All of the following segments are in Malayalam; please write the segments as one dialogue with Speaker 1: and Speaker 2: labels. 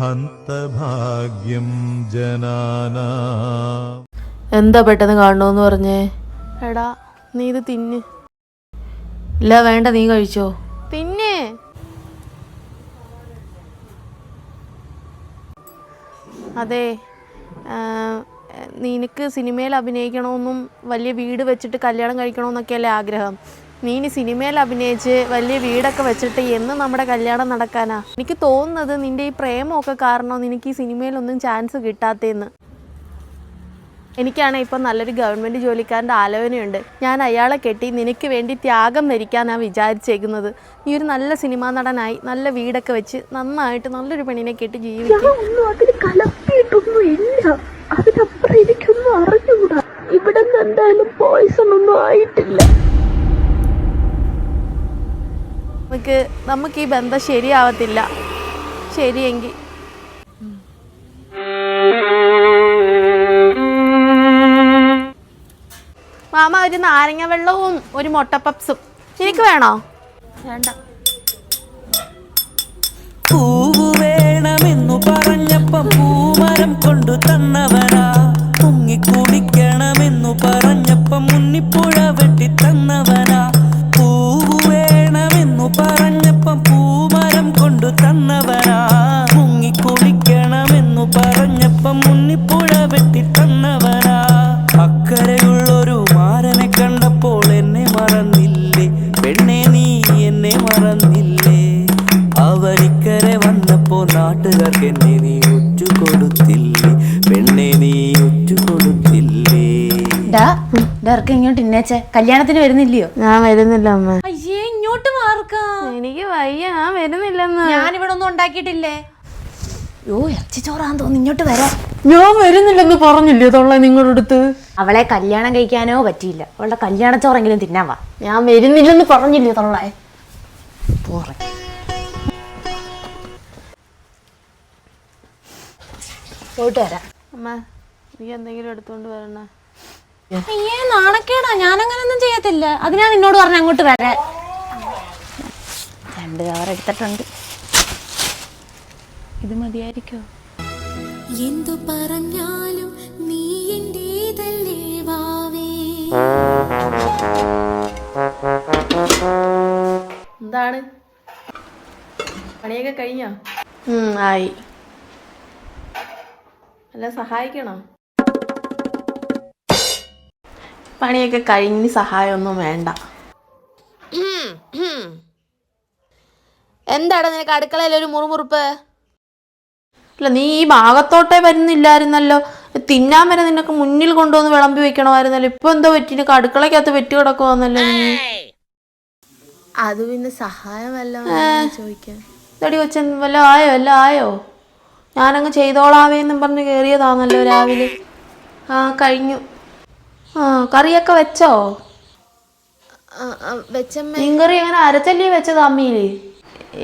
Speaker 1: ഹന്തഭാഗ്യം ജനാന.
Speaker 2: എന്താ പെട്ടെന്ന് കാണണമെന്ന് പറഞ്ഞേ? എടാ നീ ഇത് തിന്ന്. ഇല്ല വേണ്ട നീ കഴിച്ചോ. തിന്നേ. അതെ നിനക്ക് സിനിമയിൽ അഭിനയിക്കണമെന്നും വലിയ വീട് വെച്ചിട്ട് കല്യാണം കഴിക്കണമെന്നൊക്കെയല്ലേ ആഗ്രഹം. നീ ഇനി സിനിമയിൽ അഭിനയിച്ച് വലിയ വീടൊക്കെ വെച്ചിട്ട് എന്ന് നമ്മുടെ കല്യാണം നടക്കാനാ. എനിക്ക് തോന്നുന്നത് നിന്റെ ഈ പ്രേമമൊക്കെ കാരണം നിനക്ക് ഈ സിനിമയിലൊന്നും ചാൻസ് കിട്ടാത്തേന്ന്. എനിക്കാണ് ഇപ്പം നല്ലൊരു ഗവൺമെന്റ് ജോലിക്കാരന്റെ ആലോചനയുണ്ട്. ഞാൻ അയാളെ കെട്ടി നിനക്ക് വേണ്ടി ത്യാഗം വരിക്കാനാണ് വിചാരിച്ചേക്കുന്നത്. നീ ഒരു നല്ല സിനിമാ നടനായി നല്ല വീടൊക്കെ വെച്ച് നന്നായിട്ട് നല്ലൊരു പെണ്ണിനെ കെട്ടി ജീവിക്കും.
Speaker 3: ഇവിടെ എന്തായാലും പോയിസൺ ഒന്നും ആയിട്ടില്ല.
Speaker 2: നമുക്ക് നമുക്ക് ഈ ബന്ധം ശരിയാവത്തില്ല. ശരിയെങ്കിൽ മാമ ഒരു നാരങ്ങ വെള്ളവും ഒരു മുട്ട പപ്സും. എനിക്ക് വേണോ? വേണ്ട.
Speaker 4: പൂവ് വേണമെന്നു പറഞ്ഞപ്പം പൂമരം കൊണ്ടു തന്നവനാ. മുങ്ങി കുടിക്കണമെന്നു പറഞ്ഞപ്പം മുന്നിപ്പുഴ വെട്ടി പെണ്ണെ നീ കൊടുത്തില്ലേ
Speaker 5: ഡാ ഡർക്ക് ഇങ്ങോട്ട് ഇന്നേച്ചേ കല്യാണത്തിന് വരുന്നില്ലയോ?
Speaker 2: ഞാൻ വരുന്നില്ല അമ്മ.
Speaker 5: അയ്യേ ഇങ്ങോട്ട് മാർക്കാ
Speaker 2: എനിക്ക് വയ്യ ഞാൻ വരുന്നില്ലെന്ന്.
Speaker 5: ഞാനിവിടെ ഒന്നും ഉണ്ടാക്കിയിട്ടില്ലേ? യോ ഇറച്ചിച്ചോറാന്ന് തോന്നുന്നു. ഇങ്ങോട്ട് വരാം.
Speaker 2: ഞാൻ വരുന്നില്ലെന്ന് പറഞ്ഞില്ലേ തൊള്ള നിങ്ങളുടെ അടുത്ത്
Speaker 5: അവളെ കല്യാണം കഴിക്കാനോ പറ്റിയില്ല. അവളുടെ കല്യാണച്ചോറെങ്കിലും തിന്നാൻ വാ.
Speaker 2: ഞാൻ വരുന്നില്ലെന്ന് പറഞ്ഞില്ലേ തൊള്ളേ?
Speaker 5: പോയിട്ട് വരാം.
Speaker 2: അമ്മ നീ എന്തെങ്കിലും എടുത്തോണ്ട് വരണേ?
Speaker 5: അയ്യേ നാണക്കേടാ. ഞാനങ്ങനൊന്നും ചെയ്യത്തില്ല. അത് ഞാൻ നിന്നോട് പറഞ്ഞ അങ്ങോട്ട് വരാൻ. രണ്ട് കവർ എടുത്തിട്ടുണ്ട്. ഇത് മതിയായിരിക്കോ?
Speaker 6: എന്തു പറഞ്ഞാലും നീ എന്റേതല്ലേ വാവേ?
Speaker 2: എന്താണ്? പണിയൊക്കെ കഴിഞ്ഞോ? ആയി. അല്ല സഹായിക്കണോ? പണിയൊക്കെ കഴിഞ്ഞ് സഹായമൊന്നും വേണ്ട. എന്താണ് നിനക്ക് അടുക്കളയിൽ ഒരു മുറുമുറുപ്പ്? അല്ല നീ ഈ ഭാഗത്തോട്ടേ വരുന്നില്ലായിരുന്നല്ലോ. തിന്നാൻ വരെ നിനക്ക് മുന്നിൽ കൊണ്ടുവന്ന് വിളമ്പി വെക്കണമായിരുന്നല്ലോ. ഇപ്പൊ എന്തോ പറ്റി? നിനക്ക് അടുക്കളക്കകത്ത് വെറ്റി കിടക്കുവാന്നല്ലോ നീ? അത് പിന്നെ സഹായമല്ല ചോദിക്കാൻ. കൊച്ചൻ കൊച്ച വല്ല ആയോ? വല്ല ആയോ? ഞാനങ്ങ് ചെയ്തോളാവേന്നും പറഞ്ഞ് കയറിയതാണല്ലോ രാവിലെ. ആ കഴിഞ്ഞു. ആ കറിയൊക്കെ വെച്ചോ? വെച്ചമ്മ. മീൻകറി അങ്ങനെ അരച്ചല്ലേ വെച്ചത് അമ്മിയിൽ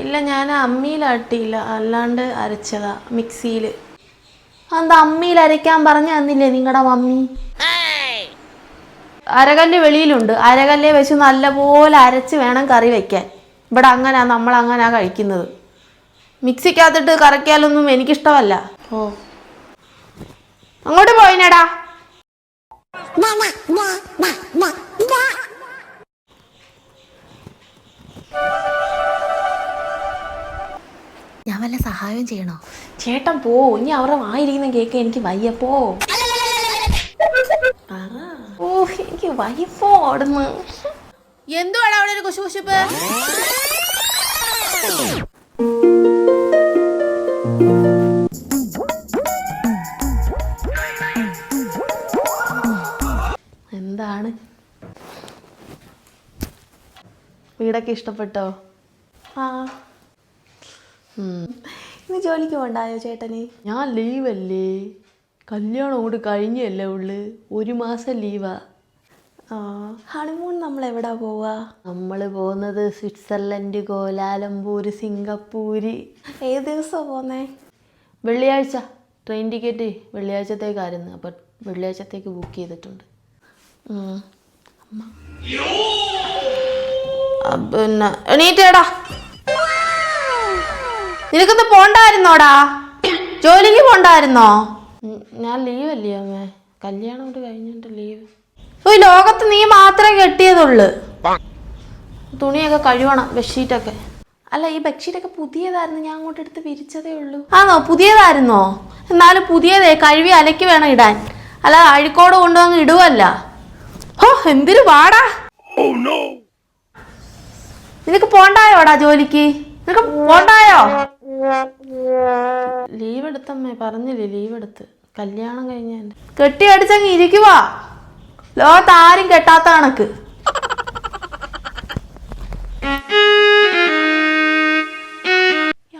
Speaker 2: ഇല്ല ഞാൻ അമ്മിയിലാട്ടിയില്ല അല്ലാണ്ട് അരച്ചതാ മിക്സിയിൽ എന്താ അമ്മിയിൽ അരയ്ക്കാൻ പറഞ്ഞു തന്നില്ലേ നിങ്ങളുടെ മമ്മി? അരകല്ല് വെളിയിലുണ്ട്. അരകല്ലേ വെച്ച് നല്ലപോലെ അരച്ച് വേണം കറി വെക്കാൻ. ഇവിടെ അങ്ങനെയാ നമ്മൾ അങ്ങനാ കഴിക്കുന്നത്. മിക്സിക്കകത്തിട്ട് കറക്കിയാലൊന്നും എനിക്കിഷ്ടമല്ല. ഓ. അങ്ങോട്ട് പോയിനടാ.
Speaker 5: ഞാൻ വല്ല സഹായം ചെയ്യണോ?
Speaker 2: ചേട്ടൻ പോ ഇനി അവരുടെ വായിരിക്കുന്ന കേക്ക് എനിക്ക് വയ്യപ്പോ ഓ എനിക്ക് വയ്യപ്പോ അവിടുന്ന്. എന്തുവാണ് അവിടെ ഒരു കുശുകുശുപ്പ്? വീടൊക്കെ ഇഷ്ടപ്പെട്ടോ? ആ. ഇന്ന് ജോലിക്ക് പോണ്ടായോ ചേട്ടന്? ഞാൻ ലീവല്ലേ? കല്യാണം കൂടെ കഴിഞ്ഞല്ലേ ഉള്ളു. ഒരു മാസം ലീവാ. ആ. ഹണിമൂൺ നമ്മൾ എവിടാ പോവാ? നമ്മൾ പോകുന്നത് സ്വിറ്റ്സർലൻഡ് കോലാലംപൂർ സിംഗപ്പൂര്. ഏത് ദിവസമാണ് പോന്നേ? വെള്ളിയാഴ്ച. ട്രെയിൻ ടിക്കറ്റ് വെള്ളിയാഴ്ചത്തേക്കായിരുന്നു അപ്പം വെള്ളിയാഴ്ചത്തേക്ക് ബുക്ക് ചെയ്തിട്ടുണ്ട്. അമ്മ. പിന്നെ എണീറ്റേടാ. നിനക്കൊന്ന് പോണ്ടായിരുന്നോടാ? ജോലിക്ക് പോണ്ടായിരുന്നോ? ഞാൻ ലീവ് അല്ലേ അമ്മേ. കല്യാണം കൊണ്ട് കഴിഞ്ഞിട്ട് ലീവ്. ഓ ഈ ലോകത്ത് നീ മാത്രമേ കെട്ടിയതുള്ളു. തുണിയൊക്കെ കഴുകണം ബെഡ്ഷീറ്റൊക്കെ. അല്ല ഈ ബെഡ്ഷീറ്റൊക്കെ പുതിയതായിരുന്നു. ഞാൻ അങ്ങോട്ട് എടുത്ത് വിരിച്ചതേ ഉള്ളൂ. ആണോ പുതിയതായിരുന്നോ? എന്നാലും പുതിയതേ കഴുകി അലക്കി വേണം ഇടാൻ. അല്ല അഴിക്കോട് കൊണ്ടുവന്ന് ഇടുവല്ല. ഓ എന്തിനു പാടാ? നിനക്ക് പോണ്ടായോടാ ജോലിക്ക്? നിനക്ക് പോണ്ടായോ? ലീവ് എടുത്തമ്മേ പറഞ്ഞില്ലേ ലീവ് എടുത്ത് കല്യാണം കഴിഞ്ഞ കെട്ടി അടിച്ചങ്ങ് ഇരിക്കുവാ. ലോകത്ത് ആരും കെട്ടാത്ത കണക്ക്.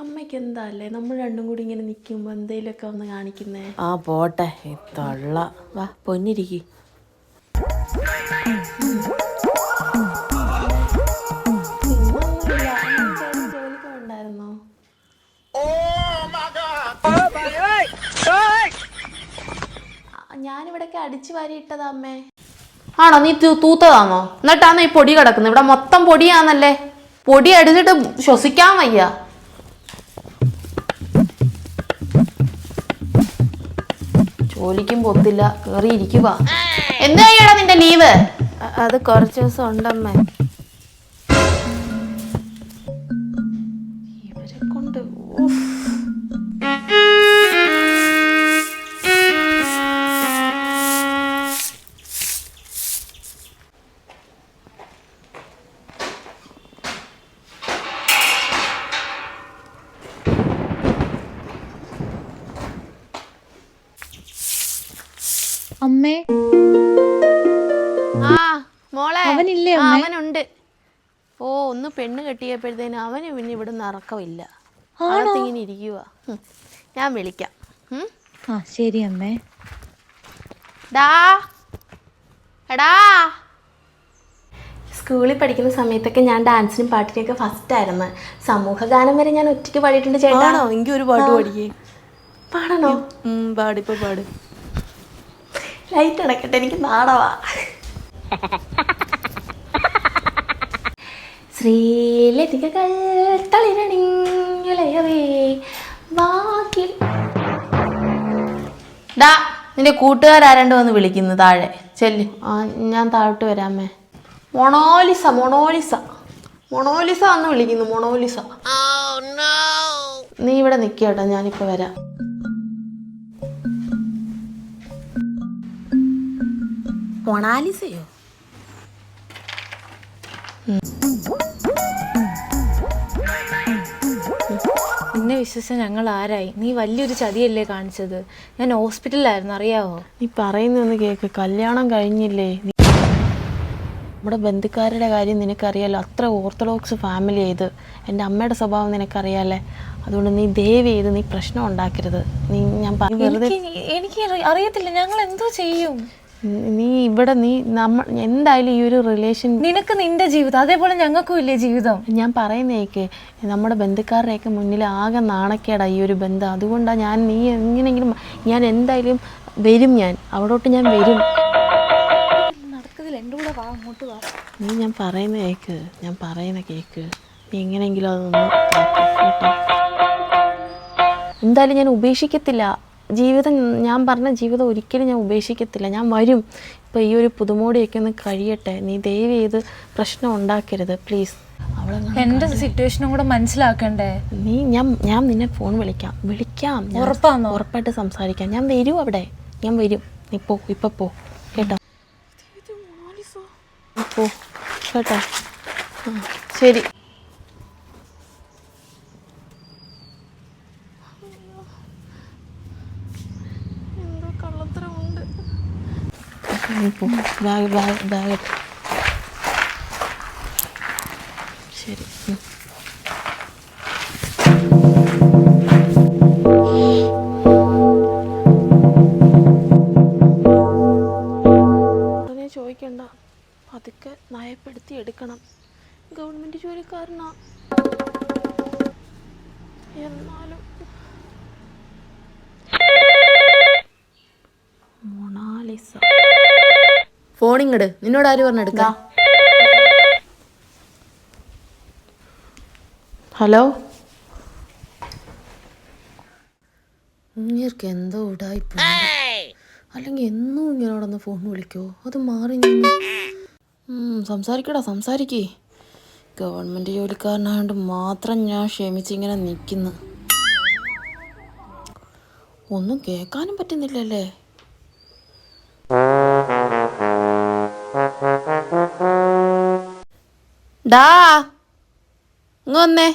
Speaker 2: അമ്മയ്ക്ക് എന്താ അല്ലേ? നമ്മൾ രണ്ടും കൂടി ഇങ്ങനെ നിൽക്കുമ്പോൾ എന്തേലൊക്കെ ഒന്ന് കാണിക്കുന്നേ?
Speaker 7: ആ പോട്ടെ. തള്ള.
Speaker 2: വാ പൊന്നിരിക്കി. ഞാനിവിടൊക്കെ അടിച്ചു വാരിയിട്ടതാ അമ്മേ. ആണോ നീ തൂത്തതാണോ എന്നിട്ടാണോ ഈ പൊടി കിടക്കുന്നത്? ഇവിടെ മൊത്തം പൊടിയാണല്ലേ പൊടി അടിച്ചിട്ട് ശ്വസിക്കാൻ വയ്യ. ജോലിക്കും പൊത്തില്ല. കേറി ഇരിക്കുക എന്ത് നിന്റെ ലീവ്? അത് കുറച്ച് ദിവസം ഉണ്ടമ്മേ.
Speaker 5: അമ്മേ.
Speaker 2: ആ മോളെ.
Speaker 5: അവനില്ലേ
Speaker 2: ആ,
Speaker 5: അമ്മേ?
Speaker 2: അവനുണ്ട്. ഓ ഒന്ന് പെണ്ണ് കെട്ടിയപ്പോഴത്തേന് അവന് പിന്നെ ഇവിടെ ഇറക്കമില്ല അകത്തിങ്ങനെ ഇരിക്കുക ഞാൻ വിളിക്കാം. ഉം?
Speaker 5: ആ ശരി അമ്മേ.
Speaker 2: ഡാ. എടാ. സ്കൂളിൽ പഠിക്കുന്ന സമയത്തൊക്കെ ഞാൻ ഡാൻസിനും പാട്ടിനൊക്കെ ഫസ്റ്റ് ആയിരുന്നു. സമൂഹ ഗാനം വരെ ഞാൻ ഒറ്റയ്ക്ക് പാടിയിട്ടുണ്ട് ചേട്ടാ.
Speaker 7: ആണോ? എനിക്ക് ഒരു പാട്ട് പാടിക്കേ.
Speaker 2: പാടണോ?
Speaker 7: പാടിപ്പോ പാട്.
Speaker 2: ലൈറ്റ് അടക്കട്ടെ എനിക്ക് നാടവാ. ശ്രീലതികകൾ തളിരണിങ്ങലയവേ വാക്കിൽ ഡാ നിന്റെ കൂട്ടുകാരാരണ്ട് വന്ന് വിളിക്കുന്നു താഴെ ചെല്ലു. ആ ഞാൻ താഴോട്ട് വരാമേ. Mona Lisa Mona Lisa. മൊണോലിസ വന്ന് വിളിക്കുന്നു മൊണോലിസ. നീ ഇവിടെ നിൽക്കട്ടോ ഞാനിപ്പോ വരാം. മൊണാലിസയോ?
Speaker 5: നിന്നെ വിശ്വസിച്ച ഞങ്ങൾ ആരായി? നീ വലിയൊരു ചതിയല്ലേ കാണിച്ചത്? ഞാൻ ഹോസ്പിറ്റലിലായിരുന്നു അറിയാവോ?
Speaker 2: നീ പറയുന്നൊന്ന് കേക്ക്. കല്യാണം കഴിഞ്ഞില്ലേ? നമ്മുടെ ബന്ധുക്കാരുടെ കാര്യം നിനക്കറിയാലോ. അത്ര ഓർത്തഡോക്സ് ഫാമിലി ഇത് എന്റെ അമ്മയുടെ സ്വഭാവം നിനക്കറിയാലേ. അതുകൊണ്ട് നീ ദയവ് ചെയ്ത് നീ പ്രശ്നം ഉണ്ടാക്കരുത്. നീ ഞാൻ വെറുതെ
Speaker 5: എനിക്ക് എനിക്ക് അറി- അറിയത്തില്ല. ഞങ്ങൾ എന്തോ ചെയ്യും?
Speaker 2: നീ ഇവിടെ നീ നമ്മ എന്തായാലും ഈ ഒരു റിലേഷൻ
Speaker 5: നിനക്ക് നിന്റെ ജീവിതം അതേപോലെ ഞങ്ങൾക്കും ഇല്ലേ ജീവിതം.
Speaker 2: ഞാൻ പറയുന്നേക്ക് നമ്മുടെ ബന്ധുക്കാരുടെയൊക്കെ മുന്നിൽ ആകെ നാണക്കേടാ ഈ ഒരു ബന്ധം. അതുകൊണ്ടാണ് ഞാൻ നീ എങ്ങനെയെങ്കിലും ഞാൻ എന്തായാലും വരും ഞാൻ. അവിടോട്ട് ഞാൻ വരും.
Speaker 5: നടക്കത്തില്ല എന്റെ കൂടെ വാ അങ്ങോട്ട് വാ.
Speaker 2: നീ ഞാൻ പറയുന്ന കേക്ക് ഞാൻ പറയുന്ന കേക്ക്. നീ എങ്ങനെയെങ്കിലും അതൊന്ന് എന്തായാലും ഞാൻ ഉപേക്ഷിക്കത്തില്ല. ജീവിതം ഞാൻ പറഞ്ഞ ജീവിതം ഒരിക്കലും ഞാൻ ഉപേക്ഷിക്കത്തില്ല. ഞാൻ വരും. ഇപ്പോൾ ഈ ഒരു പുതുമോടിയൊക്കെ ഒന്ന് കഴിയട്ടെ. നീ ദയവ് ചെയ്ത് പ്രശ്നം ഉണ്ടാക്കരുത്. പ്ലീസ് എന്റെ
Speaker 5: എന്റെ സിറ്റുവേഷനും കൂടെ മനസ്സിലാക്കണ്ടേ?
Speaker 2: നീ ഞാൻ ഞാൻ നിന്നെ ഫോൺ വിളിക്കാം. വിളിക്കാം. ഞാൻ
Speaker 5: ഉറപ്പാണോ?
Speaker 2: ഉറപ്പായിട്ട് സംസാരിക്കാം. ഞാൻ വരും അവിടെ. ഞാൻ വരും. നീ പോ. ഇപ്പൊ പോ. കേട്ടോ? പോ. കേട്ടോ? ശരി നീ പോ ബാഗ് ബാഗ് ബാഗ്. ശരി. ചോദിക്കണ്ട. പതുക്കെ നയപ്പെടുത്തി എടുക്കണം. ഗവൺമെന്റ് ജോലിക്കാരനാ. ഫോണിങ്ങട് നിന്നോട് ആര് പറഞ്ഞെടുക്കാം ഹലോ? ഇങ്ങർക്ക് എന്തോ ഉടായിപ്പ് അല്ലെങ്കിൽ എന്നും ഇങ്ങനെ നടന്ന് ഫോൺ വിളിക്കോ? അത് മാറി നിന്ന്. സംസാരിക്കടാ സംസാരിക്കേ. ഗവൺമെന്റ് ജോലിക്കാരനായതുകൊണ്ട് മാത്രം ഞാൻ ക്ഷമിച്ചിങ്ങനെ നിൽക്കുന്നു ഒന്നും കേൾക്കാനും പറ്റുന്നില്ലല്ലേ? ഡാ ഇങ്ങ് വന്നേ.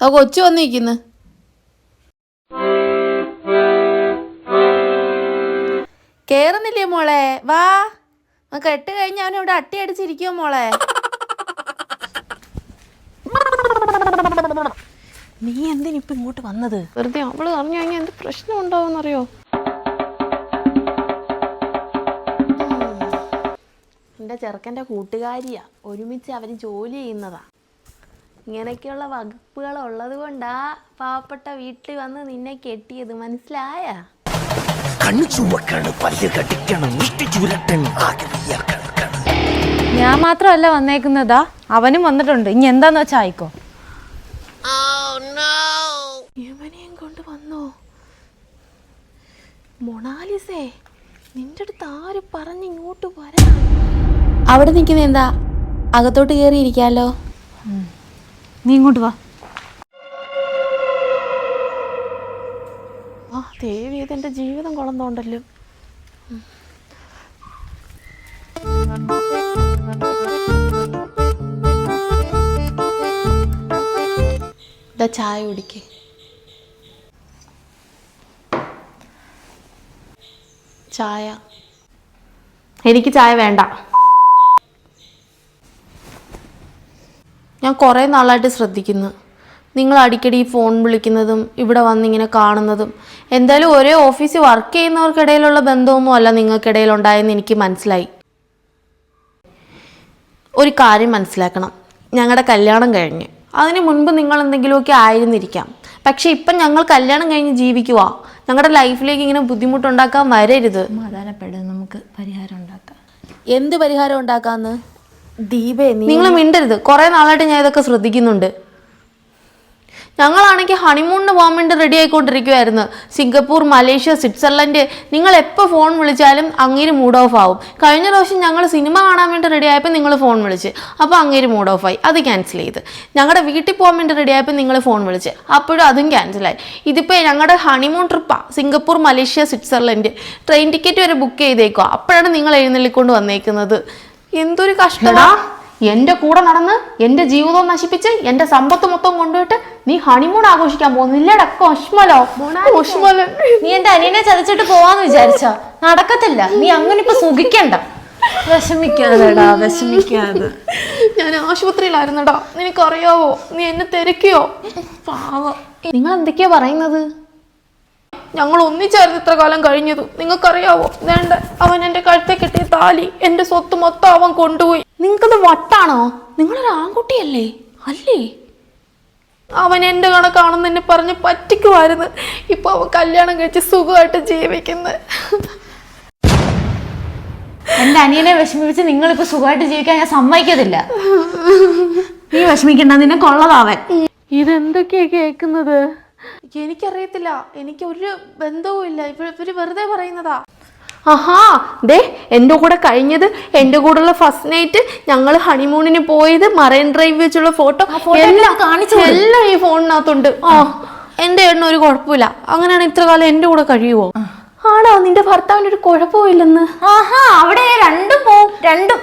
Speaker 2: ആ കൊച്ചു വന്നിരിക്കുന്നു. കേറുന്നില്ലേ മോളെ? വാ. കെട്ട് കഴിഞ്ഞ് അവൻ ഇവിടെ അട്ടി അടിച്ചിരിക്കോ മോളെ.
Speaker 7: നീ എന്തിനിപ്പോ ഇങ്ങോട്ട് വന്നത്?
Speaker 2: വെറുതെ അവൾ അറിഞ്ഞു കഴിഞ്ഞാൽ എന്ത് പ്രശ്നം ഉണ്ടാവുമെന്നറിയോ എന്റെ ചെറുക്കന്റെ കൂട്ടുകാരിയാ. ഒരുമിച്ച് അവർ ജോലി ചെയ്യുന്നതാ. ഇങ്ങനെയൊക്കെയുള്ള വകുപ്പുകൾ ഉള്ളത് കൊണ്ടാ പാവപ്പെട്ട വീട്ടിൽ വന്ന് നിന്നെ കെട്ടിയത്. മനസ്സിലായ?
Speaker 5: ഞാൻ മാത്രമല്ല വന്നേക്കുന്നതാ. അവനും വന്നിട്ടുണ്ട്. ഇനി എന്താന്ന് വെച്ചാ ആയിക്കോ.
Speaker 2: ഇവനെയും കൊണ്ട് വന്നോ? മൊണാലിസേ നിന്റെ അടുത്ത് ആര് പറഞ്ഞ് ഇങ്ങോട്ട് വരാൻ അവിടെ നിൽക്കുന്ന എന്താ? അകത്തോട്ട് കയറി
Speaker 5: നീ ഇങ്ങോട്ട് വാ.
Speaker 2: ആ ദേവി ഇതെന്റെ ജീവിതം കൊളന്തോണ്ടല്ലോ ഇതാ ചായ കുടിക്കേ. ചായ. എനിക്ക് ചായ വേണ്ട. ഞാൻ കുറേ നാളായിട്ട് ശ്രദ്ധിക്കുന്നു. നിങ്ങൾ അടിക്കടി ഈ ഫോൺ വിളിക്കുന്നതും ഇവിടെ വന്നിങ്ങനെ കാണുന്നതും എന്തായാലും ഒരേ ഓഫീസിൽ വർക്ക് ചെയ്യുന്നവർക്കിടയിലുള്ള ബന്ധമൊന്നും അല്ല നിങ്ങൾക്കിടയിൽ ഉണ്ടായെന്ന് എനിക്ക് മനസ്സിലായി. ഒരു കാര്യം മനസ്സിലാക്കണം. ഞങ്ങളുടെ കല്യാണം കഴിഞ്ഞ്. അതിന് മുൻപ് നിങ്ങൾ എന്തെങ്കിലുമൊക്കെ ആയിരുന്നിരിക്കാം. പക്ഷേ ഇപ്പം ഞങ്ങൾ കല്യാണം കഴിഞ്ഞ് ജീവിക്കുക ഞങ്ങളുടെ ലൈഫിലേക്ക് ഇങ്ങനെ ബുദ്ധിമുട്ടുണ്ടാക്കാൻ വരരുത്.
Speaker 5: നമുക്ക് പരിഹാരം ഉണ്ടാക്കാം.
Speaker 2: എന്ത് പരിഹാരം ഉണ്ടാക്കാന്ന്? നിങ്ങൾ മിണ്ടരുത്. കുറെ നാളായിട്ട് ഞാൻ ഇതൊക്കെ ശ്രദ്ധിക്കുന്നുണ്ട്. ഞങ്ങളാണെങ്കിൽ ഹണിമൂണിന് പോകാൻ വേണ്ടി റെഡി ആയിക്കൊണ്ടിരിക്കുമായിരുന്നു സിംഗപ്പൂർ മലേഷ്യ സ്വിറ്റ്സർലൻഡ്. നിങ്ങൾ എപ്പോൾ ഫോൺ വിളിച്ചാലും അങ്ങേര് മൂഡ് ഓഫ് ആവും. കഴിഞ്ഞ പ്രാവശ്യം ഞങ്ങൾ സിനിമ കാണാൻ വേണ്ടി റെഡി ആയപ്പോൾ നിങ്ങൾ ഫോൺ വിളിച്ച്. അപ്പോൾ അങ്ങേര് മൂഡ് ഓഫ് ആയി. അത് ക്യാൻസൽ ചെയ്ത്. ഞങ്ങളുടെ വീട്ടിൽ പോകാൻ വേണ്ടി റെഡി ആയപ്പോൾ നിങ്ങൾ ഫോൺ വിളിച്ച്. അപ്പോഴും അതും ക്യാൻസലായി ഇതിപ്പോൾ ഞങ്ങളുടെ ഹണിമൂൺ ട്രിപ്പാണ് Singapore Malaysia Switzerland. Train ticket വരെ ബുക്ക് ചെയ്തേക്കുക അപ്പോഴാണ് നിങ്ങൾ എഴുന്നള്ളിക്കൊണ്ട് വന്നേക്കുന്നത്. എന്തൊരു കഷ്ടടാ എന്റെ കൂടെ നടന്ന് എന്റെ ജീവിതം നശിപ്പിച്ച് എന്റെ സമ്പത്ത് മൊത്തം കൊണ്ടുപോയിട്ട് നീ ഹണിമൂൺ ആഘോഷിക്കാൻ പോകുന്നില്ലടാ കൊഷ്മലോ. കൊഷ്മലൻ.
Speaker 5: നീ എന്റെ അനിയനെ ചതച്ചിട്ട് പോവാന്ന് വിചാരിച്ച? നടക്കത്തില്ല. നീ അങ്ങനെ ഇപ്പൊ സുഖിക്കണ്ട. വിഷമിക്കാതെടാ വിഷമിക്കാതെ.
Speaker 2: ഞാൻ ആശുപത്രിയിലായിരുന്നടാ. നിനക്കറിയാവോ? നീ എന്നെ തിരക്കിയോ? പാവം. നിങ്ങൾ എന്തൊക്കെയാ പറയുന്നത്? ഞങ്ങൾ ഒന്നിച്ചായിരുന്നു ഇത്ര കാലം കഴിഞ്ഞത്. നിങ്ങൾക്കറിയാവോ? വേണ്ട. അവൻ എന്റെ കഴുത്തെ കിട്ടിയ താലി എന്റെ സ്വത്ത് മൊത്തം അവൻ കൊണ്ടുപോയി. നിങ്ങൾക്കത് വട്ടാണോ? നിങ്ങളൊരു ആൺകുട്ടിയല്ലേ? അല്ലേ? അവൻ എന്റെ കണക്കാണെന്ന് എന്നെ പറഞ്ഞ് പറ്റിക്കുമായിരുന്നു. ഇപ്പൊ അവൻ കല്യാണം കഴിച്ച് സുഖമായിട്ട് ജീവിക്കുന്നത്
Speaker 5: എന്റെ അനിയനെ വിഷമിപ്പിച്ച് നിങ്ങളിപ്പോ സുഖമായിട്ട് ജീവിക്കാൻ ഞാൻ സമ്മതിക്കത്തില്ല. നീ വിഷമിക്കണ്ട നിന്നെ കൊള്ളതാവൻ
Speaker 2: ഇതെന്തൊക്കെയാ കേൾക്കുന്നത്? എനിക്കറിയത്തില്ല. എനിക്ക് ഒരു ബന്ധവും ഇല്ല. ഇവർ വെറുതെ പറയുന്നതാ. ആഹാ ദേ എന്റെ കൂടെ കഴിഞ്ഞത് എന്റെ കൂടെയുള്ള ഫസ്റ്റ് നൈറ്റ് ഞങ്ങൾ ഹണിമൂണിന് പോയത് മറൈൻ ഡ്രൈവ് വെച്ചുള്ള ഫോട്ടോ എല്ലാം കാണിച്ചു എല്ലാം ഈ ഫോണിനകത്തുണ്ട് ആ. എന്റെ എണ്ണ ഒരു കുഴപ്പമില്ല. അങ്ങനെയാണ് ഇത്ര കാലം എന്റെ കൂടെ കഴിയുമോ ആണോ? നിന്റെ ഭർത്താവിന് ഒരു കുഴപ്പമില്ലെന്ന്.
Speaker 5: ആഹാ അവിടെ രണ്ടും പോവും രണ്ടും.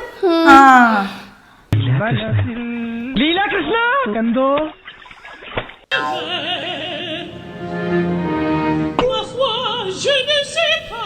Speaker 5: ലീലാകൃഷ്ണ. എന്തോ? Je ne sais pas.